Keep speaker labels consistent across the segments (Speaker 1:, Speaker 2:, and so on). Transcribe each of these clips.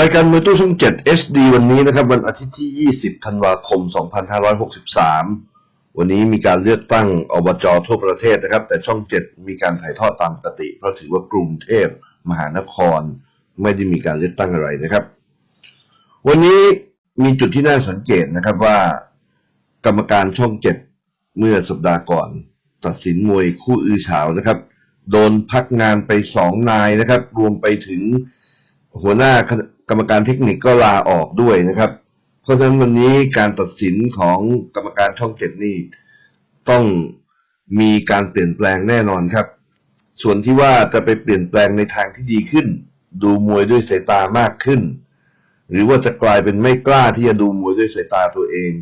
Speaker 1: รายการมวยตู้ช่อง 7 HD วันนี้นะครับ วันอาทิตย์ที่ 20 ธันวาคม 2563 วันนี้มีการเลือกตั้งอบจทั่วประเทศนะครับ แต่ช่อง 7 มีการถ่ายทอดตามปกติ เพราะถือว่ากรุงเทพมหานคร ไม่ได้มีการเลือกตั้งอะไรนะครับ วันนี้มีจุดที่น่าสังเกตนะครับว่า กรรมการช่อง 7 เมื่อสัปดาห์ก่อน ตัดสินมวยคู่อื้อฉาวนะครับ โดนพักงานไปสองนายนะครับ รวมไปถึงหัวหน้า กรรมการเทคนิคก็ลาออกด้วยนะครับ เพราะฉะนั้นวันนี้การตัดสินของกรรมการช่องเจ็ดนี่ต้องมีการเปลี่ยนแปลงแน่นอนครับ ส่วนที่ว่าจะไปเปลี่ยนแปลงในทางที่ดีขึ้น ดูมวยด้วยสายตามากขึ้น หรือว่าจะกลายเป็นไม่กล้าที่จะดูมวยด้วยสายตาตัวเอง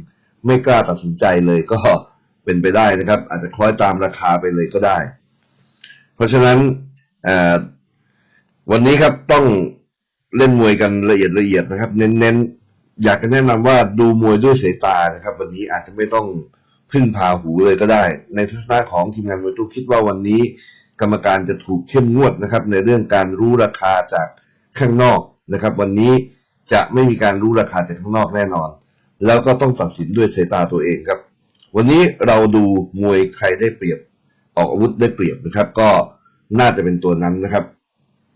Speaker 1: ไม่กล้าตัดสินใจเลยก็เป็นไปได้นะครับ อาจจะคล้อยตามราคาไปเลยก็ได้ เพราะฉะนั้นวันนี้ครับต้อง เล่นมวยกันละเอียดละเอียดนะครับ เน้นๆอยากจะแนะนำว่าดูมวยด้วยสายตานะครับ วันนี้อาจจะไม่ต้องพึ่งพาหูเลยก็ได้ ในทัศนะของทีมงานมวยตู้คิดว่าวันนี้ กรรมการจะถูกเข้มงวดนะครับ ในเรื่องการรู้ราคาจากข้างนอกนะครับ วันนี้จะไม่มีการรู้ราคาจากข้างนอกแน่นอน แล้วก็ต้องตัดสินด้วยสายตาตัวเองครับ วันนี้เราดูมวยใครได้เปรียบออกอาวุธได้เปรียบนะครับ ก็น่าจะเป็นตัวนั้นนะครับ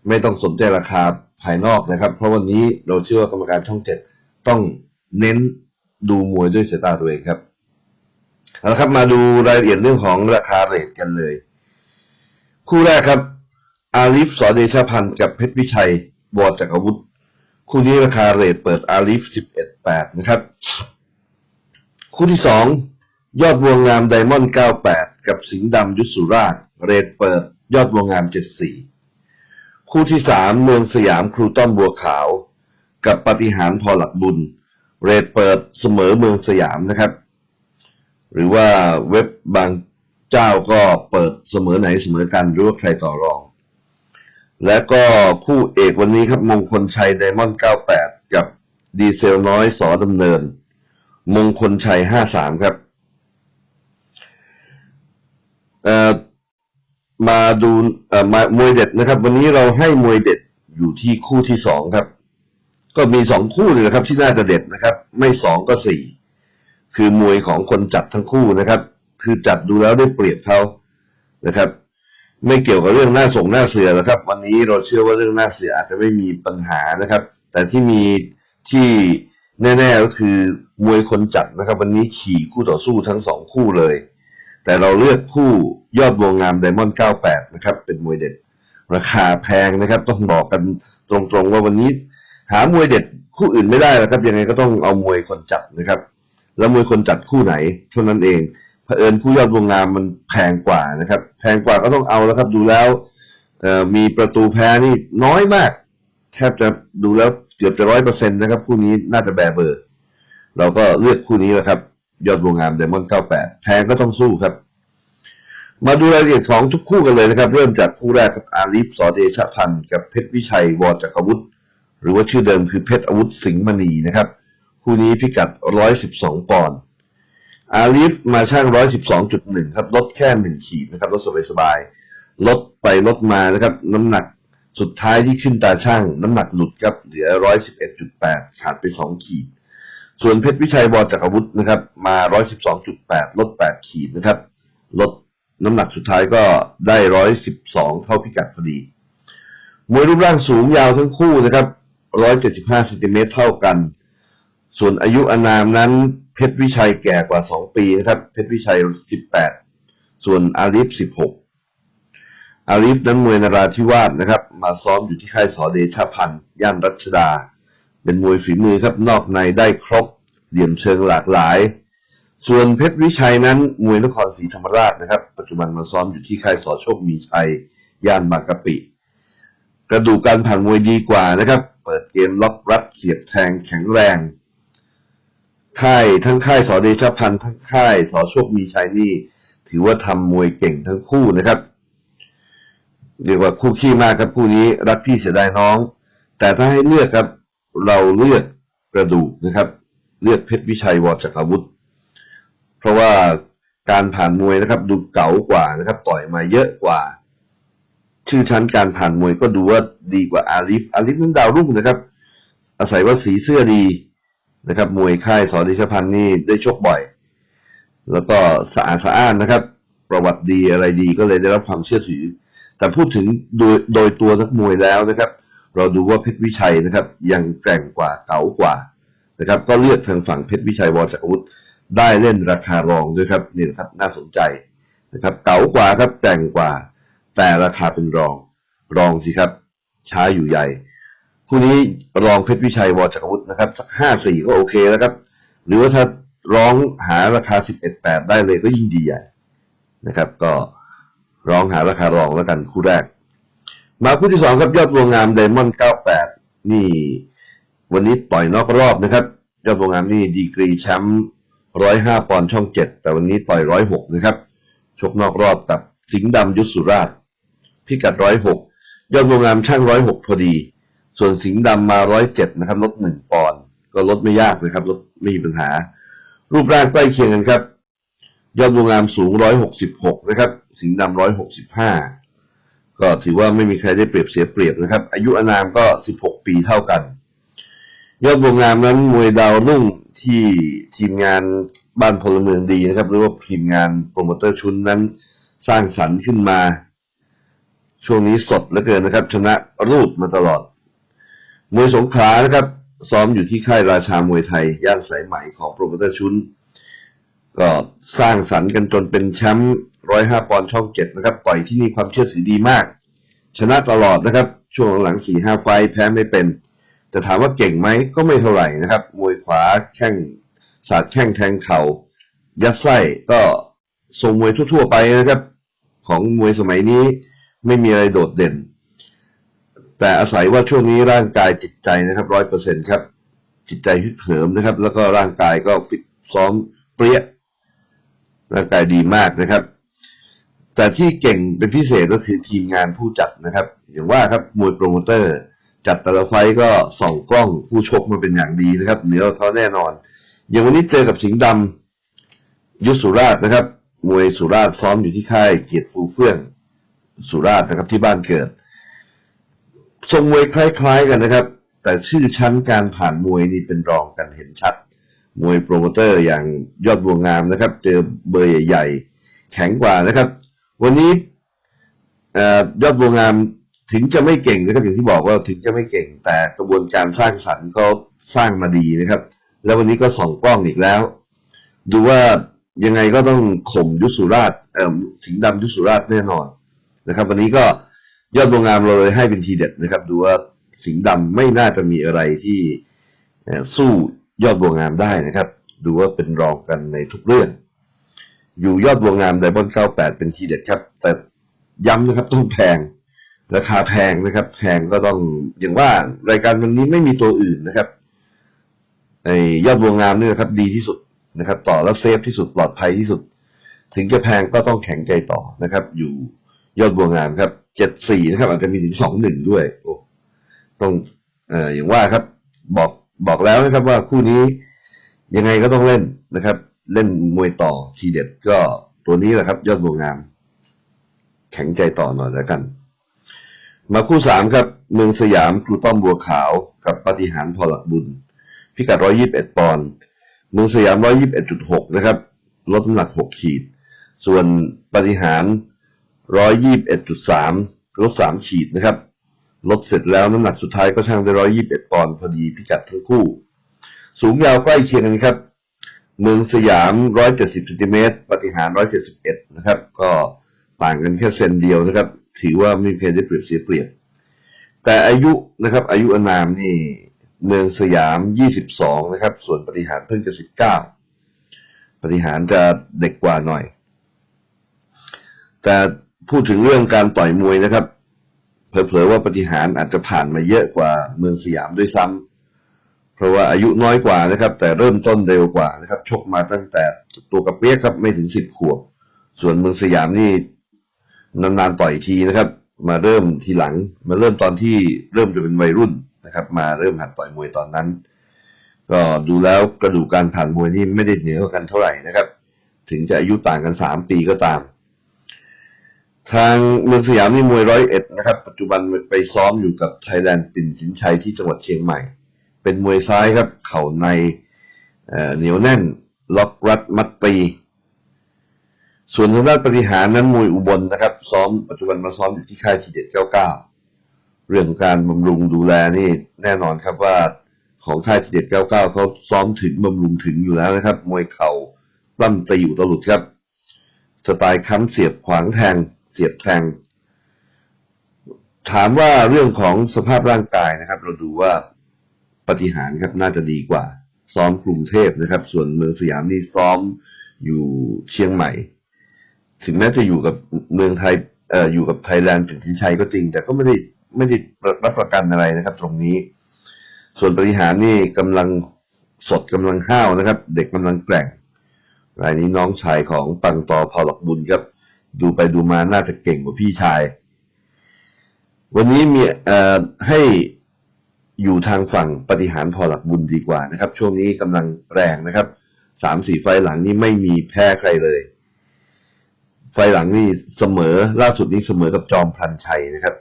Speaker 1: ไม่ต้องสนใจราคา ภายนอกนะครับ เพราะวันนี้เราเชื่อว่ากรรมการช่องเจ็ดต้องเน้นดูมวยด้วยสายตาตัวเองครับเอาละครับมาดูรายละเอียดเรื่องของราคาเรทกันเลย คู่แรกครับ อาลิฟสอเดชพันธ์กับเพชรวิชัยบอดจากอาวุธ คู่นี้ราคาเรทเปิดอาลิฟสิบเอ็ดแปดนะครับ คู่ที่สองยอดบัวงามไดมอนด์เก้าแปดกับสิงห์ดำยุทธสุราชเรทเปิดยอดบัวงามเจ็ดสี่ คู่ที่สามเมืองสยามครูต้อมบัวขาว กับปฏิหารพอหลักบุญ เรทเปิดเสมอเมืองสยามนะครับ หรือว่าเว็บบางเจ้าก็เปิดเสมอไหนเสมอกันหรือว่าใครต่อรอง และก็คู่เอกวันนี้ครับมงคลชัยไดมอนด์98 กับดีเซลน้อยสอดำเนิน มงคลชัย 53 ครับเอ่อ มาดูเอ่อมามวยเด็ดนะครับ วันนี้เราให้มวยเด็ดอยู่ที่คู่ที่สองครับ ก็มีสองคู่เลยนะครับ ที่น่าจะเด็ดนะครับ ไม่สองก็สี่คือมวยของคนจัดทั้งคู่นะครับ คือจัดดูแล้วได้เปรียบเขานะครับ ไม่เกี่ยวกับเรื่องหน้าส่งหน้าเสือนะครับ วันนี้เราเชื่อว่าเรื่องหน้าเสืออาจจะไม่มีปัญหานะครับ แต่ที่มีที่แน่ ๆ ก็คือมวยคนจัดนะครับ วันนี้ขี่คู่ต่อสู้ทั้งสองคู่เลย แต่เราเลือกคู่ยอดวงงามไดมอนด์98 นะครับ เป็นมวยเด็ด ราคาแพงนะครับ ต้องบอกกันตรงๆว่าวันนี้ หามวยเด็ดคู่อื่นไม่ได้นะครับ ยังไงก็ต้องเอามวยคนจัดนะครับ แล้วมวยคนจัดคู่ไหนเท่านั้นเองเผอิญคู่ยอดวงงามมันแพงกว่านะครับ แพงกว่าก็ต้องเอาแล้วครับ ดูแล้วมีประตูแพ้นี่น้อยมาก แทบจะดูแล้วเกือบจะร้อยเปอร์เซ็นต์นะครับ คู่นี้น่าจะแบเบอร์ เราก็เลือกคู่นี้แหละครับ ยอดวงงามไดมอนด์98แพงก็ต้องสู้ครับ มาดูรายละเอียดของทุกคู่กันเลยนะครับ เริ่มจากคู่แรกครับอาลีฟสอเดชพันธ์กับเพชรวิชัยวอจักรวุฒิหรือว่าชื่อเดิมคือเพชรอาวุธสิงห์มณีนะครับ คู่นี้พิกัด112ปอนด์อาลีฟมาช่าง112.1ครับลดแค่1ขีดนะครับลดสบายๆลดไปลดมานะครับ น้ำหนักสุดท้ายที่ขึ้นตาช่าง น้ำหนักหลุดครับเหลือ111.8ขาดไป2ขีด ส่วนเพชรวิชัยบอลจากรอาวุธนะครับ มา 112.8 ลด 8 ขีดนะครับ ลดน้ำหนักสุดท้ายก็ได้ 112 เท่าพิกัดพอดี มวยรูปร่างสูงยาวทั้งคู่นะครับ 175เซนติเมตรเท่ากัน ส่วนอายุอานามนั้น เพชรวิชัยแก่กว่า 2 ปีนะครับ เพชรวิชัย 18 ส่วนอาลีฟ16 อาลีฟนั้นมวยนราธิวาสนะครับ มาซ้อมอยู่ที่ค่ายสอเดชพันธ์ย่านรัชดา เป็นมวยฝีมือครับนอกในได้ครบเหลี่ยมเชิงหลากหลาย ส่วนเพชรวิชัยนั้นมวยนครศรีธรรมราชนะครับ ปัจจุบันมาซ้อมอยู่ที่ค่ายสอโชคมีชัยย่านบางกะปิ กระดูกการผ่านมวยดีกว่านะครับ เปิดเกมล็อกรัดเสียบแทงแข็งแรงค่ายทั้งค่ายสอเดชพันธ์ทั้งค่ายสอโชคมีชัยนี่ ถือว่าทำมวยเก่งทั้งคู่นะครับเรียกว่าคู่ขี้มากครับคู่นี้รักพี่เสียดายน้อง แต่ถ้าให้เลือกครับ เราเลือกกระดูกนะครับ เลือกเพชรวิชัยวอจักรวุฒิเพราะว่าการผ่านมวยนะครับ ดูเก๋ากว่านะครับ ต่อยมาเยอะกว่า ชื่อชั้นการผ่านมวยก็ดูว่าดีกว่าอาลิฟอาลิฟนั้นดาวรุ่งนะครับ อาศัยว่าสีเสื้อดีนะครับ มวยค่ายสอดิชพันธ์นี่ได้ชกบ่อย แล้วก็สะอาดสะอ้านนะครับ ประวัติดีอะไรดีก็เลยได้รับความเชื่อถือแต่พูดถึงโดยโดยตัวนักมวยแล้วนะครับ เราดูว่าเพชรวิชัยนะครับ ยังแกร่งกว่าเก๋ากว่านะครับ ก็เลือกทางฝั่งเพชรวิชัยวอจักรวุฒิได้เล่นราคารองด้วยครับนี่นะครับน่าสนใจนะครับ เก๋ากว่าครับแกร่งกว่า แต่ราคาเป็นรอง รองสิครับ ช้าอยู่ใหญ่คู่นี้รองเพชรวิชัยวอจักรวุฒินะครับสักห้าสี่ก็โอเคแล้วครับ หรือว่าถ้าร้องหาราคาสิบเอ็ดแปดได้เลยก็ยิ่งดีใหญ่นะครับ ก็ร้องหาราคารองแล้วกันคู่แรก มาคู่ที่สองครับยอดวงงามไดมอนด์เก้าแปดนี่ วันนี้ต่อยนอกรอบนะครับ ยอดวงงามนี่ดีกรีแชมป์ร้อยห้าปอนด์ช่องเจ็ดแต่วันนี้ต่อยร้อยหกนะครับ ชกนอกรอบกับสิงห์ดำยุทธสุราช พิกัดร้อยหกยอดวงงามช่างร้อยหกพอดี ส่วนสิงห์ดำมาร้อยเจ็ดนะครับลดหนึ่งปอนด์ก็ลดไม่ยากนะครับลดไม่มีปัญหา รูปร่างใกล้เคียงกันครับ ยอดวงงามสูงร้อยหกสิบหกนะครับ สิงห์ดำร้อยหกสิบห้า ก็ถือว่าไม่มีใครได้เปรียบเสียเปรียบนะครับ อายุอานามก็สิบหกปีเท่ากัน ยอดวงงามนั้นมวยดาวรุ่งที่ทีมงานบ้านพลเมืองดีนะครับ หรือว่าทีมงานโปรโมเตอร์ชุนนั้นสร้างสรรค์ขึ้นมา ช่วงนี้สดเหลือเกินนะครับ ชนะรูดมาตลอด มวยสงขลานะครับ ซ้อมอยู่ที่ค่ายราชามวยไทย ย่านสายไหมของโปรโมเตอร์ชุน ก็สร้างสรรค์กันจนเป็นแชมป์ร้อยห้าปอนด์ช่องเจ็ดนะครับต่อยที่นี่ความเชื่อถือดีมาก ชนะตลอดนะครับ ช่วงหลังสี่ห้าไฟแพ้ไม่เป็น แต่ถามว่าเก่งไหมก็ไม่เท่าไหร่นะครับ มวยขวาแข้งสาดแข้งแทงเข่ายัดไส้ก็ทรงมวยทั่ว ๆ ไปนะครับ ของมวยสมัยนี้ไม่มีอะไรโดดเด่น แต่อาศัยว่าช่วงนี้ร่างกายจิตใจนะครับร้อยเปอร์เซ็นครับ จิตใจฮึกเหิมนะครับ แล้วก็ร่างกายก็ฟิตซ้อมเปรี้ย ร่างกายดีมากนะครับ แต่ที่เก่งเป็นพิเศษก็คือทีมงานผู้จัดนะครับ อย่างว่าครับมวยโปรโมเตอร์ จัดแต่ละไฟก็ส่องกล้องผู้ชกมาเป็นอย่างดีนะครับ เหนือกว่าเขาแน่นอน อย่างวันนี้เจอกับสิงห์ดำยุทธสุราชนะครับ มวยสุราชซ้อมอยู่ที่ค่ายเกียรติฟูเฟื่องสุราชนะครับที่บ้านเกิดทรงมวยคล้าย ๆ กันนะครับ แต่ชื่อชั้นการผ่านมวยนี่เป็นรองกันเห็นชัด มวยโปรโมเตอร์อย่างยอดบัวงามนะครับ เจอเบอร์ใหญ่ๆแข็งกว่านะครับ วันนี้ยอดบัวงามถึงจะไม่เก่งนะครับอย่างที่บอกว่าถึงจะไม่เก่ง แต่กระบวนการสร้างสรรค์ก็สร้างมาดีนะครับ แล้ววันนี้ก็ส่องกล้องอีกแล้ว ดูว่ายังไงก็ต้องข่มยุทธสุราชเอ่อสิงห์ดำยุทธสุราชแน่นอนนะครับ วันนี้ก็ยอดบัวงามเราเลยให้เป็นทีเด็ดนะครับ ดูว่าสิงห์ดำไม่น่าจะมีอะไรที่สู้ ยอดบัวงามได้นะครับ ดูว่าเป็นรองกันในทุกเรื่อง อยู่ยอดบัวงามไดมอนด์98เป็นทีเด็ดครับ แต่ย้ำนะครับต้องแพง ราคาแพงนะครับ แพงก็ต้องอย่างว่ารายการวันนี้ไม่มีตัวอื่นนะครับไอยอดบัวงามเนี่ยครับดีที่สุดนะครับ ต่อแล้วเซฟที่สุดปลอดภัยที่สุด ถึงจะแพงก็ต้องแข็งใจต่อนะครับ อยู่ยอดบัวงามครับ74นะครับ อาจจะมีถึง21ด้วยโอ้ต้องเอ่ออย่างว่าครับบอก บอกแล้วนะครับว่าคู่นี้ยังไงก็ต้องเล่นนะครับ เล่นมวยต่อทีเด็ดก็ตัวนี้แหละครับ ยอดบัวงาม แข็งใจต่อหน่อยแล้วกัน มาคู่สามครับ เมืองสยามครูต้อมบัวขาวกับปฏิหารพอหลักบุญ พิกัด121ปอนด์เมืองสยาม121.6นะครับ ลดน้ำหนัก6ขีด ส่วนปฏิหาร121.3ลด3ขีดนะครับ ลดเสร็จแล้วน้ำหนักสุดท้ายก็ช่างได้121ปอนด์พอดีพิกัดทั้งคู่ สูงยาวใกล้เคียงกันครับ เมืองสยาม170ซนติเมตรปฏิหาร171นะครับ ก็ต่างกันแค่เซนเดียวนะครับ ถือว่าไม่เพลได้เปรียบเสียเปรียบ แต่อายุนะครับ อายุอนามนี่เมืองสยาม22นะครับ ส่วนปฏิหารเพิ่งจะ19ปฏิหารจะเด็กกว่าหน่อย แต่พูดถึงเรื่องการต่อยมวยนะครับ เผลอๆว่าปฏิหารอาจจะผ่านมาเยอะกว่าเมืองสยามด้วยซ้ำเพราะว่าอายุน้อยกว่านะครับ แต่เริ่มต้นเร็วกว่านะครับชกมาตั้งแต่ตัวกระเปียกครับไม่ถึงสิบขวบ ส่วนเมืองสยามนี่นานๆต่อยทีนะครับ มาเริ่มทีหลัง มาเริ่มตอนที่เริ่มจะเป็นวัยรุ่นนะครับ มาเริ่มหัดต่อยมวยตอนนั้น ก็ดูแล้วกระดูกการผ่านมวยนี่ไม่ได้เหนือกว่ากันเท่าไหร่นะครับ ถึงจะอายุต่างกันสามปีก็ตาม ทางเมืองสยามนี่มวยร้อยเอ็ดนะครับ ปัจจุบันไปซ้อมอยู่กับไทยแลนด์ปิ่นสินชัยที่จังหวัดเชียงใหม่ เป็นมวยซ้ายครับ เข่าในเอ่อเหนียวแน่น ล็อกรัดมัดตี ส่วนทางด้านปฏิหารนั้นมวยอุบลนะครับ ซ้อมปัจจุบันมาซ้อมอยู่ที่ค่ายทีเด็ดเก้าเก้าเรื่องการบำรุงดูแลนี่แน่นอนครับว่าของค่ายทีเด็ดเก้าเก้าเขาซ้อมถึงบำรุงถึงอยู่แล้วนะครับ มวยเข่าปล้ำตีอยู่ตลอดครับ สไตล์ค้ำเสียบขวางแทง สียบแทง ถามว่าเรื่องของสภาพร่างกายนะครับ เราดูว่าปฏิหารครับน่าจะดีกว่า ซ้อมกรุงเทพนะครับ ส่วนเมืองสยามนี่ซ้อมอยู่เชียงใหม่ ถึงแม้จะอยู่กับเมืองไทยเอ่ออยู่กับไทยแลนด์ถึงทินชัยก็จริง แต่ก็ไม่ได้ไม่ได้รับประกันอะไรนะครับ ตรงนี้ ส่วนปฏิหารนี่กำลังสดกำลังห้าวนะครับ เด็กกำลังแกร่งรายนี้น้องชายของปังตอพอหลอกบุญครับ ดูไปดูมาน่าจะเก่งกว่าพี่ชาย วันนี้มีเอ่อให้อยู่ทางฝั่งปฏิหารพอหลักบุญดีกว่านะครับ ช่วงนี้กำลังแรงนะครับสามสี่ไฟหลังนี่ไม่มีแพ้ใครเลย ไฟหลังนี่เสมอล่าสุดนี้เสมอกับจอมพลันชัยนะครับ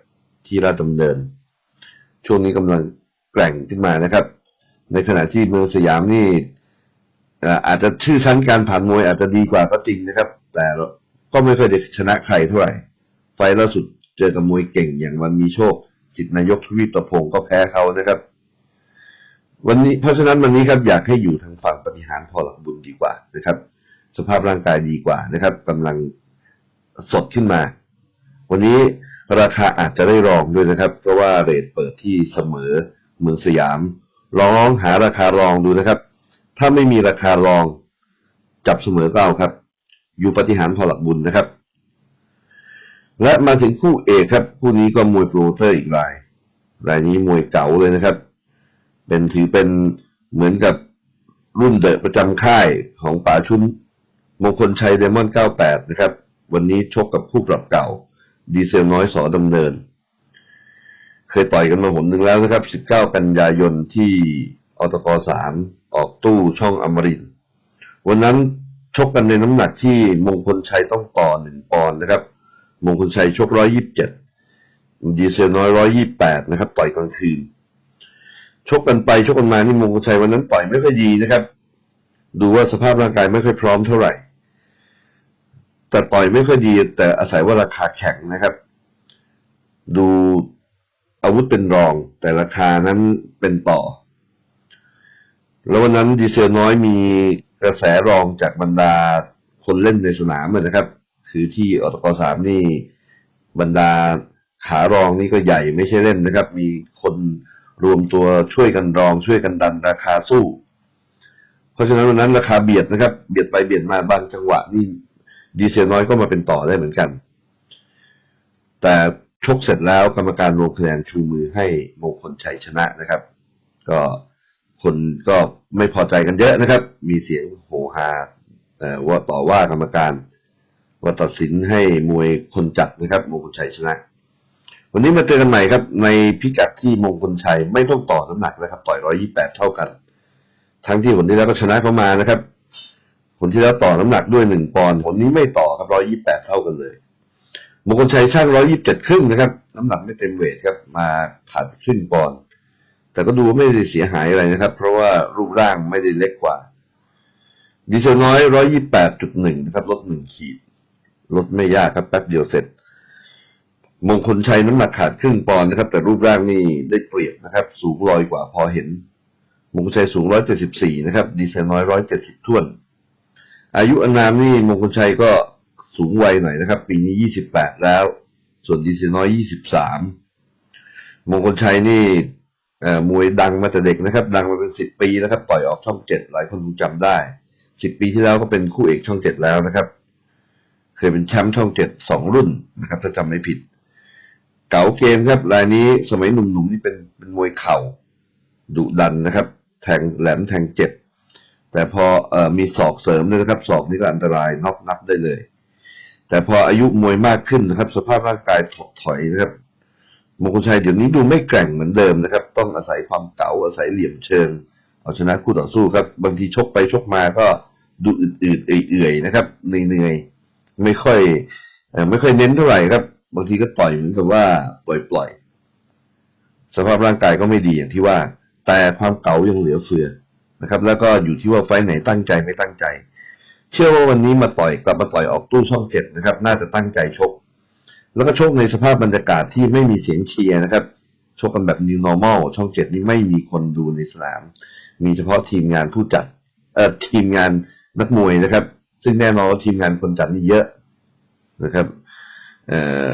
Speaker 1: ที่ราชดำเนิน ช่วงนี้กำลังแกร่งขึ้นมานะครับ ในขณะที่เมืองสยามนี่เอ่ออาจจะชื่อชั้นการผ่านมวยอาจจะดีกว่าก็จริงนะครับ แต่ ก็ไม่เคยได้ชนะใครเท่าไหร่ ไฟล์ล่าสุดเจอกับมวยเก่งอย่างวันมีโชคสิทธินายกทวีปตะพงศ์ก็แพ้เขานะครับ วันนี้เพราะฉะนั้นวันนี้ครับอยากให้อยู่ทางฝั่งปฏิหารพอหลักบุญดีกว่านะครับ สภาพร่างกายดีกว่านะครับกำลังสดขึ้นมา วันนี้ราคาอาจจะได้รองด้วยนะครับ เพราะว่าเรทเปิดที่เสมอเมืองสยาม ลองหาราคารองดูนะครับ ถ้าไม่มีราคารองจับเสมอก็เอาครับ อยู่ปฏิหารพอหลักบุญนะครับ และมาถึงคู่เอกครับ คู่นี้ก็มวยโปรโเตอร์อีกราย รายนี้มวยเก๋าเลยนะครับ เป็นถือเป็นเหมือนกับรุ่นเดอะประจำค่ายของป๋าชุนมงคลชัยเดมอน 98 นะครับ วันนี้ชกกับคู่ปรับเก่า ดีเซลน้อยสอดำเนิน เคยต่อยกันมาหนหนึ่งแล้วนะครับ 19 กันยายนที่อตก3ออกตู้ช่องอมริน วันนั้น ชกกันในน้ำหนักที่มงคลชัยต้องต่อหนึ่งปอนด์นะครับ มงคลชัยชก127ดีเซลน้อย128นะครับ ต่อยกลางคืนชกกันไปชกกันมานี่มงคลชัยวันนั้นต่อยไม่ค่อยดีนะครับ ดูว่าสภาพร่างกายไม่ค่อยพร้อมเท่าไหร่ แต่ต่อยไม่ค่อยดี แต่อาศัยว่าราคาแข็งนะครับ ดูอาวุธเป็นรอง แต่ราคานั้นเป็นต่อ แล้ววันนั้นดีเซลน้อยมี กระแสรองจากบรรดาคนเล่นในสนามนะครับ คือที่อตกสามนี่บรรดาขารองนี่ก็ใหญ่ไม่ใช่เล่นนะครับ มีคนรวมตัวช่วยกันรองช่วยกันดันราคาสู้ เพราะฉะนั้นวันนั้นราคาเบียดนะครับ เบียดไปเบียดมาบางจังหวะนี่ดีเซลน้อยก็มาเป็นต่อได้เหมือนกัน แต่ชกเสร็จแล้วกรรมการรวมคะแนนชูมือให้มงคลชัยชนะนะครับ ก็ คนก็ไม่พอใจกันเยอะนะครับ มีเสียงโหฮาว่าต่อว่ากรรมการว่าตัดสินให้มวยคนจัดนะครับ มงคลชัยชนะ วันนี้มาเจอกันใหม่ครับ ในพิกัดที่มงคลชัยไม่ต้องต่อน้ำหนักนะครับ ต่อยร้อยี่แปดเท่ากัน ทั้งที่ผลที่แล้วก็ชนะเขามานะครับผลที่แล้วต่อน้ำหนักด้วยหนึ่งปอนด์ผลนี้ไม่ต่อครับร้อยี่แปดเท่ากันเลยมงคลชัยช่างร้อยี่เจ็ดครึ่งนะครับ น้ำหนักไม่เต็มเวทครับ มาขาดครึ่งปอนด์ แต่ก็ดูว่าไม่ได้เสียหายอะไรนะครับ เพราะว่ารูปร่างไม่ได้เล็กกว่า ดีเซลน้อยร้อยี่แปดจุดหนึ่งนะครับ ลดหนึ่งขีด ลดไม่ยากครับแป๊บเดียวเสร็จ มงคลชัยน้ำหนักขาดครึ่งปอนด์นะครับ แต่รูปร่างนี่ได้เปรียบนะครับ สูงลอยกว่าพอเห็น มงคลชัยสูงร้อยเจ็ดสิบสี่นะครับ ดีเซลน้อยร้อยเจ็ดสิบท่วน อายุอนามนี่มงคลชัยก็สูงวัยหน่อยนะครับ ปีนี้ยี่สิบแปดแล้ว ส่วนดีเซลน้อยยี่สิบสามมงคลชัยนี่ มวยดังมาแต่เด็กนะครับ ดังมาเป็นสิบปีนะครับ ต่อยออกช่องเจ็ดหลายคนคงจำได้สิบปีที่แล้วก็เป็นคู่เอกช่องเจ็ดแล้วนะครับ เคยเป็นแชมป์ช่องเจ็ดสองรุ่นนะครับถ้าจำไม่ผิด เก๋าเกมครับรายนี้สมัยหนุ่มๆนี่เป็นเป็นมวยเข่าดุดันนะครับ แทงแหลมแทงเจ็บ แต่พอเอ่อมีศอกเสริมด้วยนะครับศอกนี่ก็อันตรายน็อกนับได้เลย แต่พออายุมวยมากขึ้นนะครับ สภาพร่างกายถดถอยนะครับ มงคลชัยเดี๋ยวนี้ดูไม่แกร่งเหมือนเดิมนะครับ ต้องอาศัยความเก๋าอาศัยเหลี่ยมเชิง เอาชนะคู่ต่อสู้ครับ บางทีชกไปชกมาก็ดูอืดๆเอื่อยๆนะครับเหนื่อยๆไม่ค่อยไม่ค่อยเน้นเท่าไหร่ครับ บางทีก็ต่อยเหมือนกับว่าปล่อยๆสภาพร่างกายก็ไม่ดีอย่างที่ว่า แต่ความเก๋ายังเหลือเฟือนะครับ แล้วก็อยู่ที่ว่าไฟไหนตั้งใจไม่ตั้งใจ เชื่อว่าวันนี้มาต่อยกลับมาต่อยออกตู้ช่องเจ็ดนะครับ น่าจะตั้งใจชก แล้วก็ชกในสภาพบรรยากาศที่ไม่มีเสียงเชียร์นะครับชกกันแบบ new normal ช่องเจ็ดนี่ไม่มีคนดูในสนาม มีเฉพาะทีมงานผู้จัดเอ่อทีมงานนักมวยนะครับ ซึ่งแน่นอนว่าทีมงานคนจัดนี่เยอะนะครับเอ่อ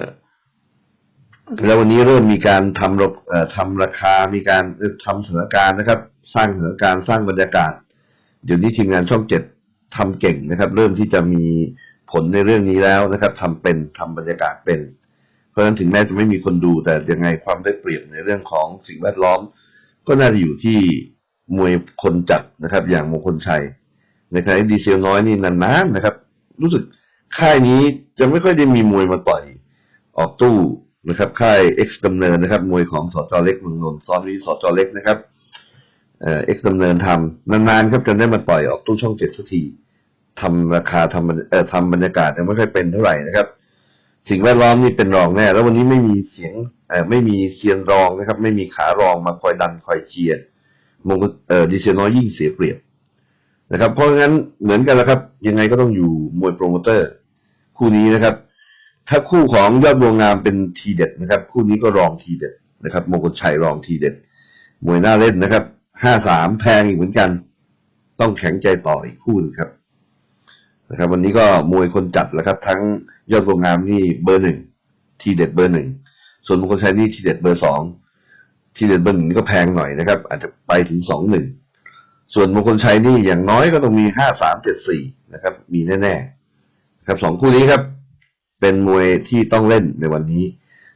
Speaker 1: แล้ววันนี้เริ่มมีการทำระเอ่อทำราคา มีการทำสถานการณ์นะครับ สร้างสถานการณ์สร้างบรรยากาศ เดี๋ยวนี้ทีมงานช่องเจ็ดทำเก่งนะครับ เริ่มที่จะมี ผลในเรื่องนี้แล้วนะครับทำเป็นทำบรรยากาศเป็น เพราะฉะนั้นถึงแม้จะไม่มีคนดูแต่ยังไงความได้เปรียบในเรื่องของสิ่งแวดล้อม ก็น่าจะอยู่ที่มวยคนจัดนะครับ อย่างมงคลชัยในขณะที่ดีเซลน้อยนี่นานๆนะครับ รู้สึกค่ายนี้จะไม่ค่อยได้มีมวยมาต่อยออกตู้นะครับ ค่ายเอ็กซ์ดำเนินนะครับ มวยของสจเล็กเมืองนนท์ซ้อนวิสจเล็กนะครับเอ่อ็กซ์ดำเนินทำนานๆครับจนได้มาต่อยออกตู้ช่องเจ็ดสักที ทำราคาทำเอ่อทำบรรยากาศยังไม่ค่อยเป็นเท่าไหร่นะครับ สิ่งแวดล้อมนี่เป็นรองแน่ แล้ววันนี้ไม่มีเสียงเอ่อไม่มีเซียนรองนะครับ ไม่มีขารองมาคอยดันคอยเชียร์มงเอ่อดีเซน้อยยิ่งเสียเปรียบนะครับ เพราะงั้นเหมือนกันแล้วครับ ยังไงก็ต้องอยู่มวยโปรโมเตอร์ คู่นี้นะครับ ถ้าคู่ของยอดบัวงงามเป็นทีเด็ดนะครับ คู่นี้ก็รองทีเด็ดนะครับมงคลชัยรองทีเด็ดมวยหน้าเล่นนะครับห้าสามแพงอีกเหมือนกัน ต้องแข็งใจต่ออีกคู่หนึงครับ นะครับ วันนี้ก็มวยคนจัดแล้วครับ ทั้งยอดบัวงามนี่เบอร์หนึ่งทีเด็ดเบอร์หนึ่งส่วนมงคลชัยนี่ทีเด็ดเบอร์สองทีเด็ดเบอร์หนึ่งก็แพงหน่อยนะครับ อาจจะไปถึงสองหนึ่งส่วนมงคลชัยนี่อย่างน้อยก็ต้องมีห้าสามเจ็ดสี่นะครับ มีแน่ๆครับสองคู่นี้ครับ เป็นมวยที่ต้องเล่นในวันนี้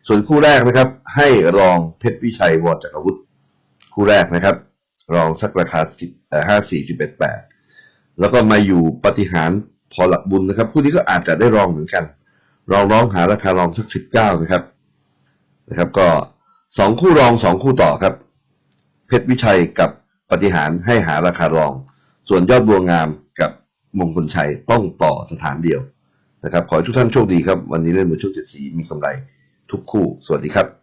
Speaker 1: ส่วนคู่แรกนะครับ ให้รองเพชรวิชัยวอจักรวุฒิคู่แรกนะครับ รองสักราคาห้าสี่สิบเอ็ดแปดแล้วก็มาอยู่ปฏิหาร พอหลักบุญนะครับคู่นี้ก็อาจจะได้รองเหมือนกัน รองร้องหาราคารองสักสิบเก้านะครับ นะครับ ก็สองคู่รองสองคู่ต่อครับ เพชรวิชัยกับปฏิหารให้หาราคารอง ส่วนยอดบัวงามกับมงคลชัยต้องต่อสถานเดียวนะครับ ขอให้ทุกท่านโชคดีครับ วันนี้เล่นมวยช่วงเจ็ดสีมีกำไรทุกคู่ สวัสดีครับ